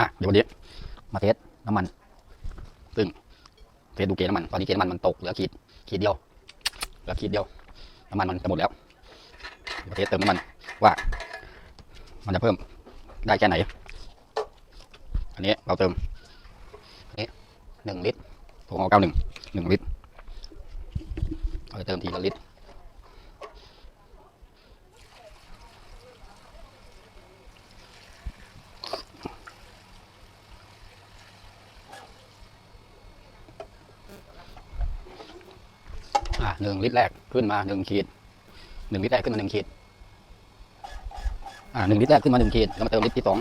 อะเดี๋ยววันนี้มาเทสน้ำมัน ซึ่งเทสดูเกณฑ์น้ำมัน ตอนนี้เกณฑ์น้ำมันมันตกเหลือขีดขีดเดียวเหลือขีดเดียว น้ำมันมันจะหมดแล้วมาเทสเติมน้ำมันว่า มันจะเพิ่มได้แค่ไหน อันนี้เราเติมอันนี้หนึ่งลิตรผมเอาเก้าหนึ่งหนึ่งลิตรเราจะเติมทีละลิตร อะหนึ่งลิตรแรกขึ้นมาหนึ่งขีดหนึ่งลิตรแรกขึ้นมาหนึ่งขีดอ่าหนึ่งลิตรแรกขึ้นมาหนึ่งขีดแล้วมาเติมลิตรที่สอง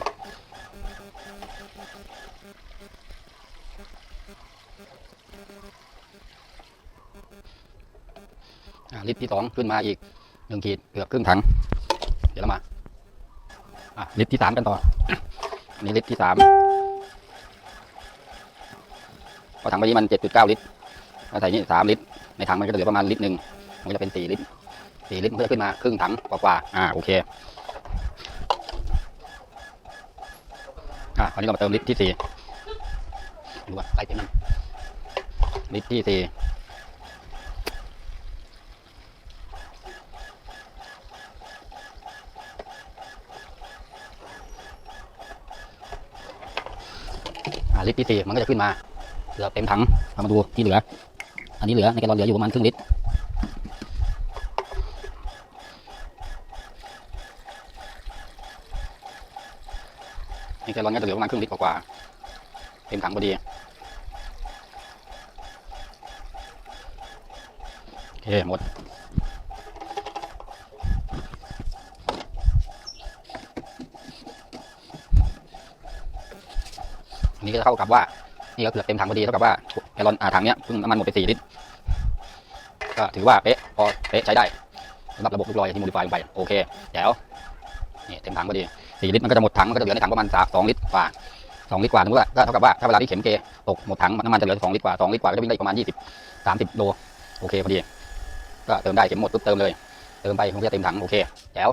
ลิตรที่สองขึ้นมาอีกหนึ่งขีดเกือบครึ่งถัง เดี๋ยวเรามาลิตรที่สามกันต่อนนี้ลิตรที่สามเพราะถังใบนี้มันเจ็ดจุดเก้าลิตร ถ้าใส่นี่สามลิตร ในถังมันก็จะเหลือประมาณลิตรหนึ่งมันจะเป็นสี่ลิตรสี่ลิตรมันก็จะขึ้นมาครึ่งถังกว่าๆอ่าโอเคอะคราวนี้เรามาเติมลิตรที่สี่ดูว่าใส่เต็มมันลิตรที่สี่อ่าลิตรที่สี่มันก็จะขึ้นมาเกือเต็มถังเรามาดูที่เหลือ อันนี้เหลือในแกลลอนเหลืออยู่ประมาณครึ่งลิตรในแกลลอนก็จะเหลือประมาณครึ่งลิตรกว่าๆเต็มถังพอดีโอเคหมดอันนี้ก็เท่ากับว่า นี่ก็เกือบเต็มถังพอดีเท่ากับว่าแกลลอนอ่าถังเนี้ยเพิ่งน้ำมันหมดไปสี่ลิตรก็ถือว่าเป๊ะพอเป๊ะใช้ได้สำหรับระบบลูกลอยที่โมดิฟายลงไปโอเคเดี๋ยวนี่เต็มถังพอดีสี่ลิตรมันก็จะหมดถังมันก็จะเหลือในถังประมาณสองลิตรกว่าสองลิตรกว่านึกว่าก็เท่ากับว่าถ้าเวลาที่เข็มเกตกหมดถังน้ำมันจะเหลือสองลิตรกว่าสองลิตรกว่าก็จะวิ่งได้ประมาณยี่สิบสามสิบโลโอเคพอดีก็เติมได้เข็มหมดปุ๊บเติมเลย เติมไปมันก็จะเต็มถังโอเคแจ๋ว